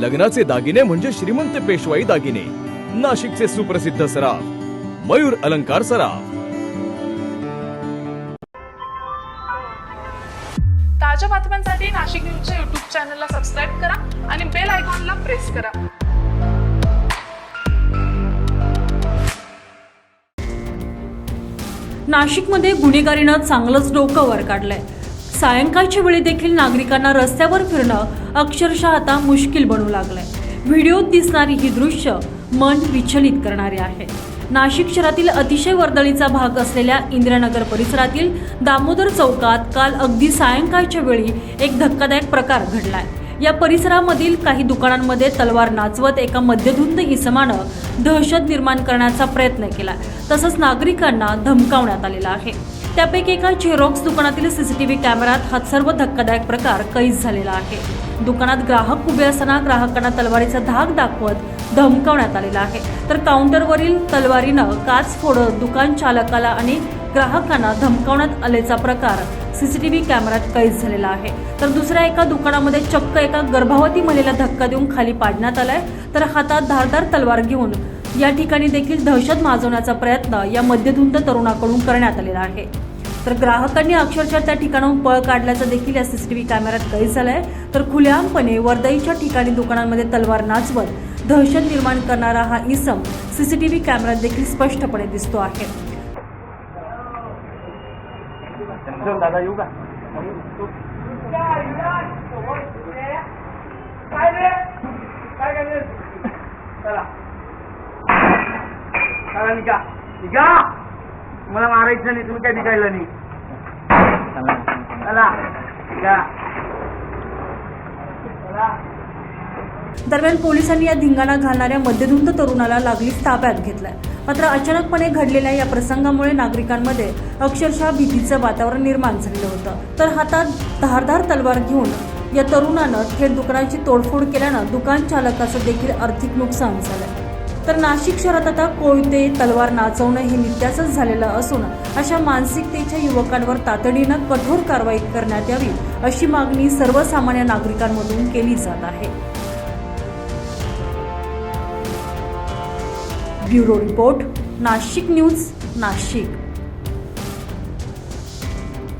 लग्नाचे दागिने म्हणजे श्रीमंत पेशवाई दागिने. नाशिकचे सुप्रसिद्ध सराफ. मयूर अलंकार सराफ. ताज्या बातम्यांसाठी नाशिक न्यूजच्या युट्यूब चॅनलला सबस्क्राईब करा आणि बेल आयकॉनला प्रेस करा. नाशिकमध्ये गुन्हेगारीनं चांगलंच डोकं वर काढलंय सायंकाळच्या वेळी देखील नागरिकांना रस्त्यावर फिरणं अक्षरशः आता मुश्किल बनू लागलंय. व्हिडिओत दिसणारी ही दृश्य मन विचलित करणारी आहे. नाशिक शहरातील अतिशय वर्दळीचा भाग असलेल्या इंदिरानगर परिसरातील दामोदर चौकात काल अगदी सायंकाळच्या वेळी एक धक्कादायक प्रकार घडलाय. या परिसरामधील काही दुकानांमध्ये तलवार नाचवत एका मध्यधुंद इसमानं दहशत निर्माण करण्याचा प्रयत्न केला. तसंच नागरिकांना धमकावण्यात आलेला आहे. त्यापैकी एका झेरॉक्स दुकानातील सीसीटीव्ही कॅमेऱ्यात हा सर्व धक्कादायक प्रकार कैद झालेला आहे. दुकानात ग्राहक उभे असताना ग्राहकांना तलवारीचा धाक दाखवत धमकावण्यात आलेला आहे. तर काउंटरवरील तलवारीनं काच फोडत दुकान चालकाला आणि ग्राहकांना धमकावण्यात आल्याचा प्रकार सीसीटीव्ही कॅमेऱ्यात कैद झालेला आहे. तर दुसऱ्या एका दुकानामध्ये चक्क एका गर्भवती महिलेला धक्का देऊन खाली पाडण्यात आलाय. तर हातात धारदार तलवार घेऊन या ठिकाणी देखील दहशत माजवण्याचा प्रयत्न या मध्यधुंद तरुणाकडून करण्यात आलेला आहे. तर ग्राहकांनी अक्षरशः त्या ठिकाणाहून पळ काढल्याचं देखील या सीसीटीव्ही कॅमेऱ्यात कैद आहे तर खुलेआमपणे वर्दईच्या ठिकाणी दुकानांमध्ये तलवार नाचवत दहशत निर्माण करणारा हा इसम सीसीटीव्ही कॅमेऱ्यात देखील स्पष्टपणे दिसतो आहे. दादा येऊ का काय रे काय काय चला निघा. निघा. मला मारायचं नाही तुम्ही काय निघायला नाही. चला निघा. चला. दरम्यान पोलिसांनी या धिंगाणा घालणाऱ्या मध्यधुंद तरुणाला लागलीच ताब्यात घेतलाय. मात्र अचानकपणे घडलेल्या या प्रसंगामुळे नागरिकांमध्ये अक्षरशः भीतीचं वातावरण निर्माण झालेलं होतं. तर हातात धारधार तलवार घेऊन या तरुणानं थेट दुकानाची तोडफोड केल्यानं दुकान चालकाचं देखील आर्थिक नुकसान झालं. तर नाशिक शहरात आता कोयते तलवार नाचवणं हे नित्याचंच झालेलं असून अशा मानसिकतेच्या युवकांवर तातडीनं कठोर कारवाई करण्यात यावी अशी मागणी सर्वसामान्य नागरिकांमधून केली जात आहे. Bureau report Nashik news Nashik.